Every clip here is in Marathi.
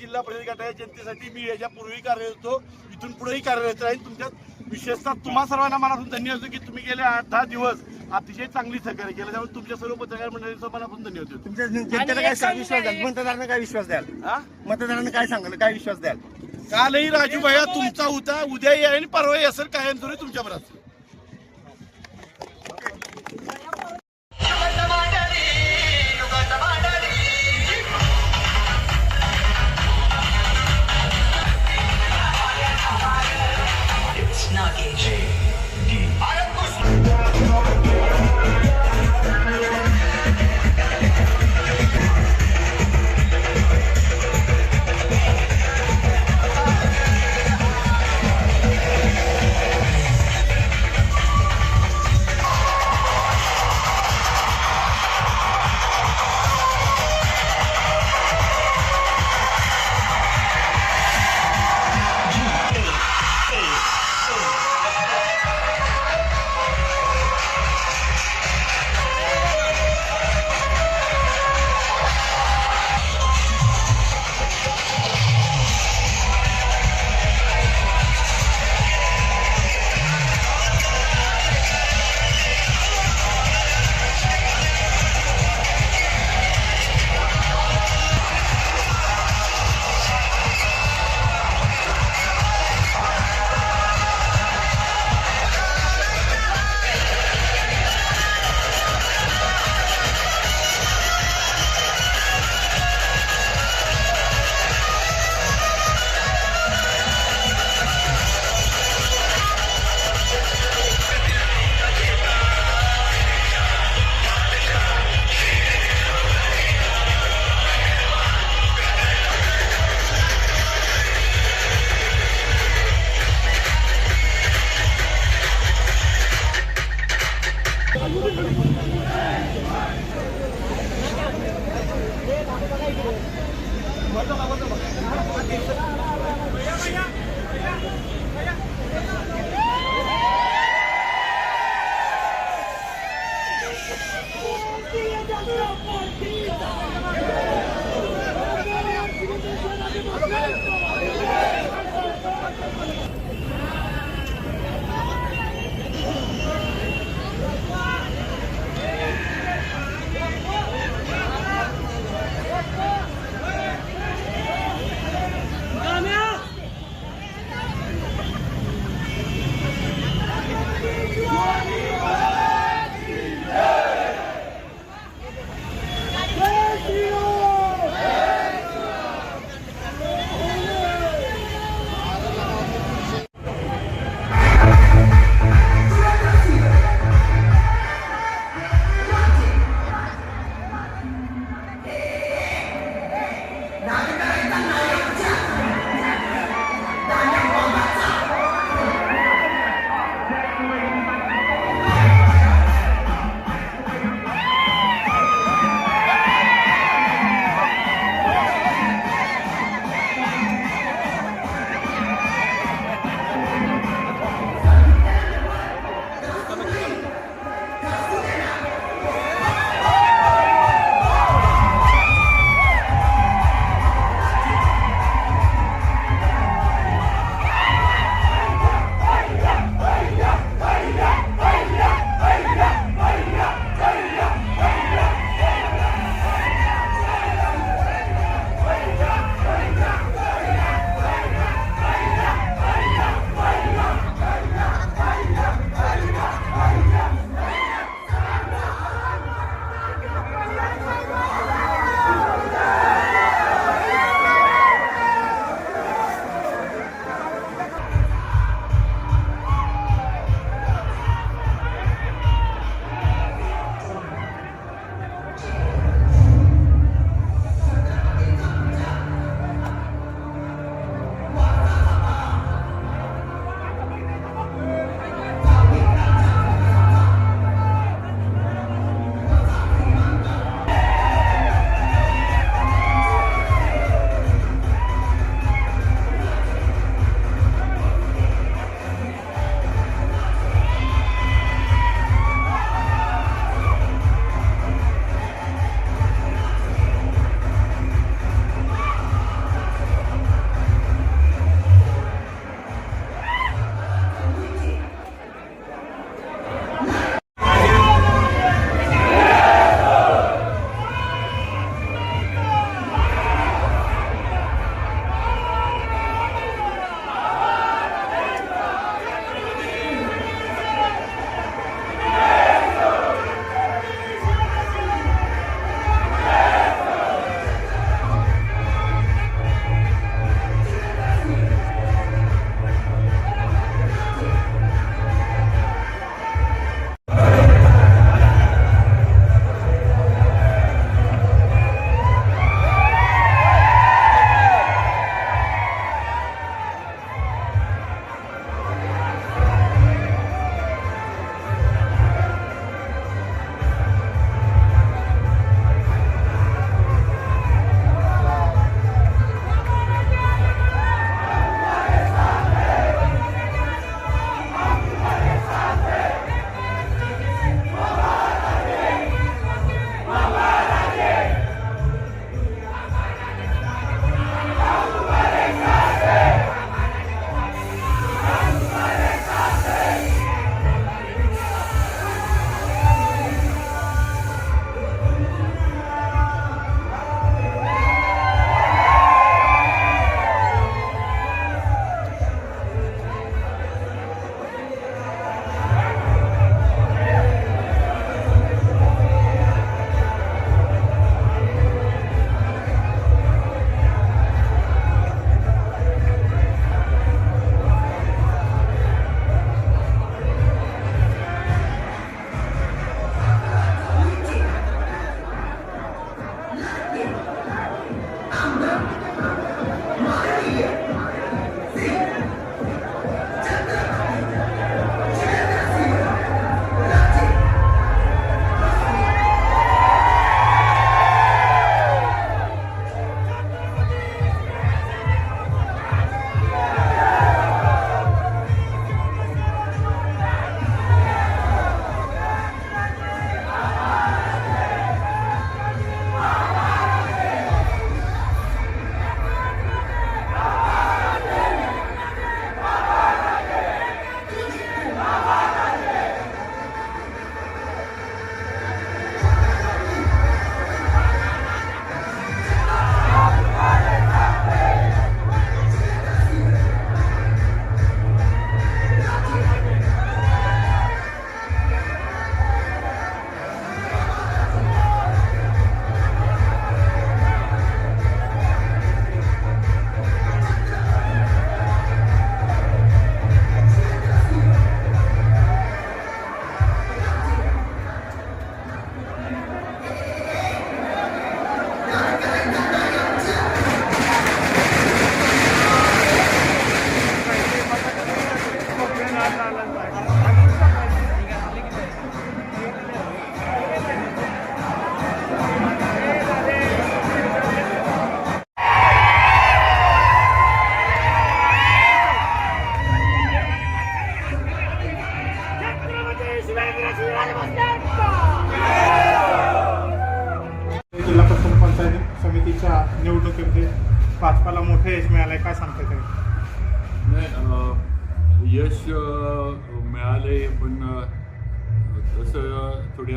जिल्हा परिषद गटाच्या जनतेसाठी मी याच्या पूर्वी कार्यरत होतो. इथून पुढेही कार्यरत राहील तुमच्यात विशेषतः तुम्हा सर्वांना मनापासून धन्यवाद देतो की तुम्ही गेले आठ दहा दिवस अतिशय चांगली सहकार्य केलं. त्यामुळे तुमच्या सर्व पत्रकार मंडळींचा मनापासून धन्यवाद देतो तुमच्या जनतेला काय विश्वास द्याल? मतदारांना काय विश्वास द्याल? हा मतदारांना काय सांगाल? काय विश्वास द्याल? कालही राजू भैया तुमचा होता. उद्या येईल आणि परवा असेल कायमस्वरूपी तुमच्या बरोबर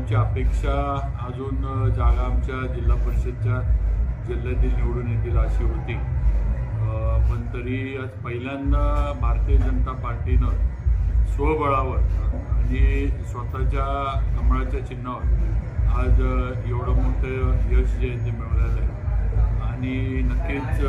आमची अपेक्षा अजून जागा आमच्या जिल्हा परिषदच्या जिल्ह्यातील निवडून येतील अशी होती. पण तरी आज पहिल्यांदा भारतीय जनता पार्टीनं स्वबळावर आणि स्वतःच्या कमळाच्या चिन्हावर आज एवढं मोठं यश जे आहे ते मिळवलेलं आहे. आणि नक्कीच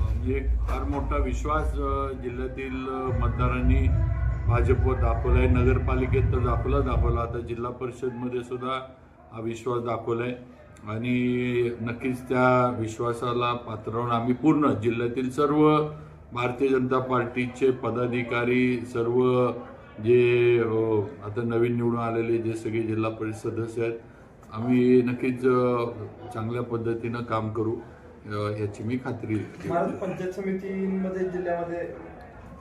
म्हणजे एक फार मोठा विश्वास जिल्ह्यातील मतदारांनी भाजपवर दाखवला आहे नगरपालिकेत तर दाखवला दाखवला आता जिल्हा परिषदमध्ये सुद्धा हा विश्वास दाखवला आहे आणि नक्कीच त्या विश्वासाला पात्र राहून आम्ही पूर्ण जिल्ह्यातील सर्व भारतीय जनता पार्टीचे पदाधिकारी सर्व जे आता नवीन निवडून आलेले जे सगळे जिल्हा परिषद सदस्य आहेत आम्ही नक्कीच चांगल्या पद्धतीनं काम करू याची मी खात्री पंचायत समितीमध्ये जिल्ह्यामध्ये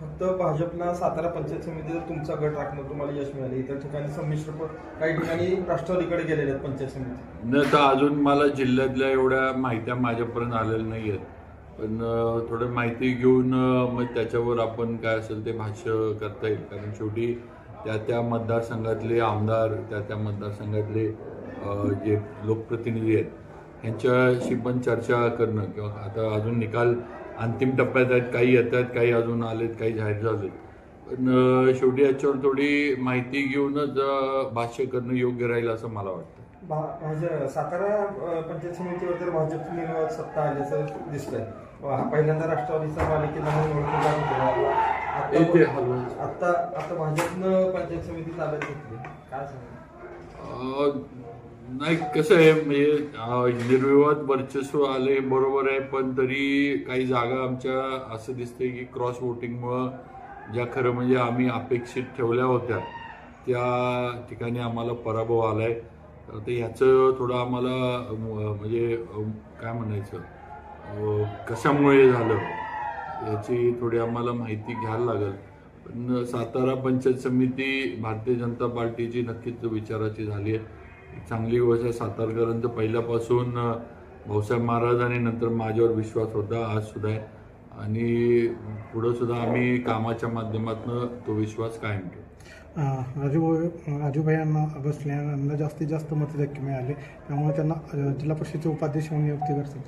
फक्त भाजपला सातारा पंचायत समितीचा तुमचा गट राखणं तुम्हाला यश मिळाले. इतर ठिकाणी संमिश्र काही ठिकाणी राष्ट्रवादीकडे गेलेले आहेत पंचायत समिती. न तर अजून मला जिल्ह्यातल्या एवढ्या माहित्या माझ्यापर्यंत आलेल्या नाही आहेत पण थोडं माहिती घेऊन मग त्याच्यावर आपण काय असेल ते भाष्य करता येईल. कारण शेवटी त्या त्या मतदारसंघातले आमदार त्या त्या मतदारसंघातले जे लोकप्रतिनिधी आहेत यांच्याशी पण चर्चा करणं किंवा आता अजून निकाल अंतिम टप्प्यात आहेत काही येत आहेत काही अजून आलेत काही जाहीर झालेत. पण शेवटी याच्यावर थोडी माहिती घेऊनच भाष्य करणं योग्य राहील असं मला वाटतं. भाज- सातारा पंचायत समितीवर तर निर्वात सत्ता आल्याचं दिसतंय. हा पहिल्यांदा राष्ट्रवादीचा मालिकेला म्हणून. येते आता. आता भाजपनं पंचायत समिती ताब्यात घेतली. काय सांगा नाही कसं आहे म्हणजे निर्विवाद वर्चस्व आले बरोबर आहे पण तरी काही जागा आमच्या असं दिसतंय की क्रॉस वोटिंगमुळं ज्या खरं म्हणजे आम्ही अपेक्षित ठेवल्या होत्या त्या ठिकाणी आम्हाला पराभव आलाय. तर ते ह्याचं थोडं आम्हाला म्हणजे काय म्हणायचं कशामुळे झालं याची थोडी आम्हाला माहिती घ्यायला लागेल. पण सातारा पंचायत समिती भारतीय जनता पार्टीची नक्कीच विचाराची झाली आहे. एक चांगली गोष्ट आहे. सातारकरांचं पहिल्यापासून भाऊसाहेब महाराज आणि नंतर माझ्यावर विश्वास होता आज सुद्धा आहे. आणि पुढं सुद्धा आम्ही कामाच्या माध्यमातून तो विश्वास कायम ठेवू. अं, राजू राजूभाई यांना बसले यांना जास्तीत जास्त मतदार मिळाले. त्यामुळे त्यांना जिल्हा परिषदेचे उपाध्यक्ष म्हणून नियुक्ती करतात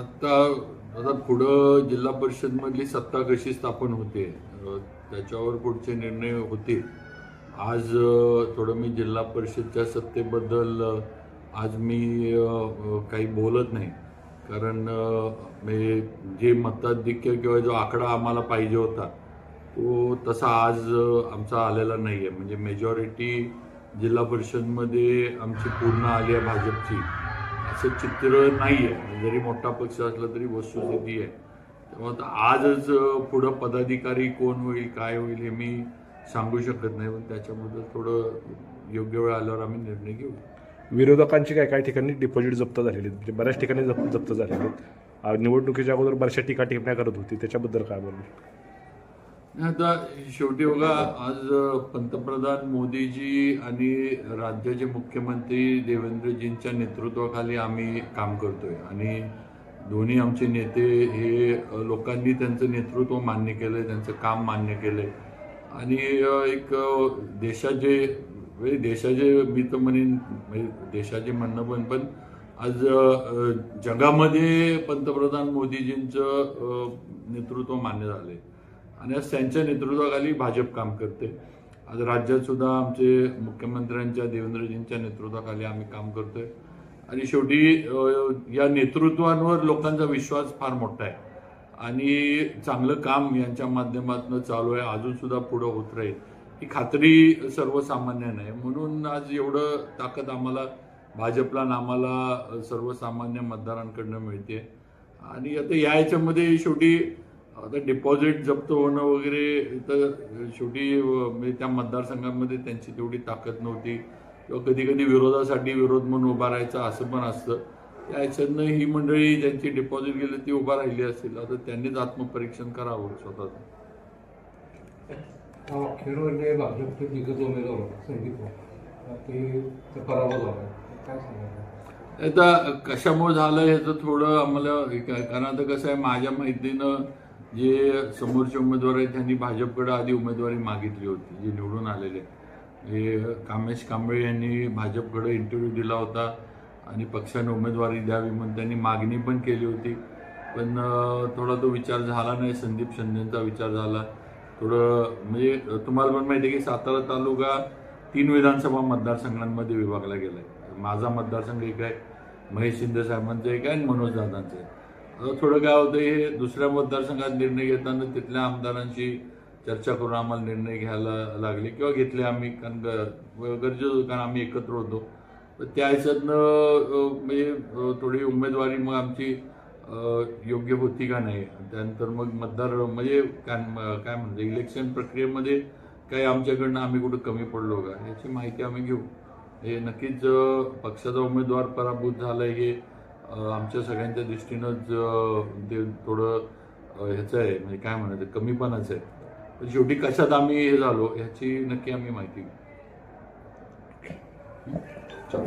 आता आता पुढं जिल्हा परिषदमधली सत्ता कशी स्थापन होते त्याच्यावर पुढचे निर्णय होतील. आज थोडं मी जिल्हा परिषदच्या सत्तेबद्दल आज मी काही बोलत नाही. कारण म्हणजे जे मताधिक्य किंवा जो आकडा आम्हाला पाहिजे होता तो तसा आज आमचा आलेला नाही आहे म्हणजे मेजॉरिटी जिल्हा परिषदमध्ये आमची पूर्ण आली आहे भाजपची. असं चित्र नाही आहे म्हणजे जरी मोठा पक्ष असला तरी वस्तुस्थिती आहे. त्यामुळे आजच पुढं पदाधिकारी कोण होईल काय होईल हे मी सांगू शकत नाही पण त्याच्याबद्दल थोडं योग्य वेळ आल्यावर आम्ही निर्णय घेऊ. विरोधकांची काय काही ठिकाणी डिपॉझिट जप्त झालेली आहेत. म्हणजे बऱ्याच ठिकाणी जप जप्त झालेले आहेत. निवडणुकीच्या अगोदर बऱ्याचशा टीका टिप्पण्या करत होती. त्याच्याबद्दल काय बोलू आता शेवटी बघा आज पंतप्रधान मोदीजी आणि राज्याचे मुख्यमंत्री देवेंद्रजींच्या नेतृत्वाखाली आम्ही काम करतोय. आणि दोन्ही आमचे नेते हे लोकांनी त्यांचं नेतृत्व मान्य केलंय त्यांचं काम मान्य केलंय. आणि एक देशाचे म्हणजे देशाचे मी तर म्हणेन म्हणजे देशाचे म्हणणं पण पण आज जगामध्ये पंतप्रधान मोदीजींचं नेतृत्व मान्य झालंय. आणि आज त्यांच्या नेतृत्वाखाली भाजप काम करते. आज राज्यात सुद्धा आमचे मुख्यमंत्र्यांच्या देवेंद्रजींच्या नेतृत्वाखाली आम्ही काम करतोय. आणि शेवटी या नेतृत्वांवर लोकांचा विश्वास फार मोठा आहे. आणि चांगलं काम यांच्या माध्यमातून चालू आहे. अजून सुद्धा पुढं होत राहील. ही खात्री सर्वसामान्यांना आहे म्हणून आज एवढं ताकद आम्हाला भाजपला आणि आम्हाला सर्वसामान्य मतदारांकडनं मिळते. आणि आता या याच्यामध्ये शेवटी आता डिपॉझिट जप्त होणं वगैरे तर शेवटी म्हणजे त्या मतदारसंघामध्ये त्यांची तेवढी ताकद नव्हती. किंवा कधी कधी विरोधासाठी विरोध म्हणून उभा राहायचा असं पण असतं. ह्याच्यातनं ही मंडळी ज्यांची डिपॉझिट गेली ती उभा राहिली असेल. आता त्यांनीच आत्मपरीक्षण करावं स्वतःचं. खेळवडले भाजपचे दिग्गज उमेदवार होते संदीप भाऊ. ते ते पराभव झाला. काय सांगायचं? आता कशामुळे झालं ह्याचं थोडं आम्हाला कारण आता कसं आहे माझ्या माहितीनं जे समोरचे उमेदवार आहेत त्यांनी भाजपकडे आधी उमेदवारी मागितली होती जे निवडून आलेले हे कामेश कांबळे यांनी भाजपकडे इंटरव्ह्यू दिला होता. आणि पक्षाने उमेदवारी द्यावी म्हणून त्यांनी मागणी पण केली होती. पण थोडा तो विचार झाला नाही. संदीप शिंदेचा विचार झाला. थोडं म्हणजे तुम्हाला पण माहिती आहे की सातारा तालुका तीन विधानसभा मतदारसंघांमध्ये विभागला गेला आहे माझा मतदारसंघ एक आहे महेश शिंदे साहेबांचं एक आहे आणि मनोज दादांचं आहे आता थोडं काय होतं हे दुसऱ्या मतदारसंघात निर्णय घेताना तिथल्या आमदारांशी चर्चा करून आम्हाला निर्णय घ्यायला लागले किंवा घेतले आम्ही. कारण ग- गरजेचं कारण आम्ही एकत्र होतो. त्या ह्याच्यातनं म्हणजे थोडी उमेदवारी मग आमची योग्य होती का नाही? त्यानंतर मग मतदार म्हणजे काय काय म्हणतो इलेक्शन प्रक्रियेमध्ये काही आमच्याकडनं आम्ही कुठं कमी पडलो का? याची माहिती आम्ही घेऊ. हे नक्कीच पक्षाचा उमेदवार पराभूत झाला हे आमच्या सगळ्यांच्या दृष्टीनंच ते थोडं ह्याचं आहे. म्हणजे काय म्हणायचं कमीपणाचं आहे. पण शेवटी कशात आम्ही हे झालो ह्याची नक्की आम्ही माहिती घेऊ. 走,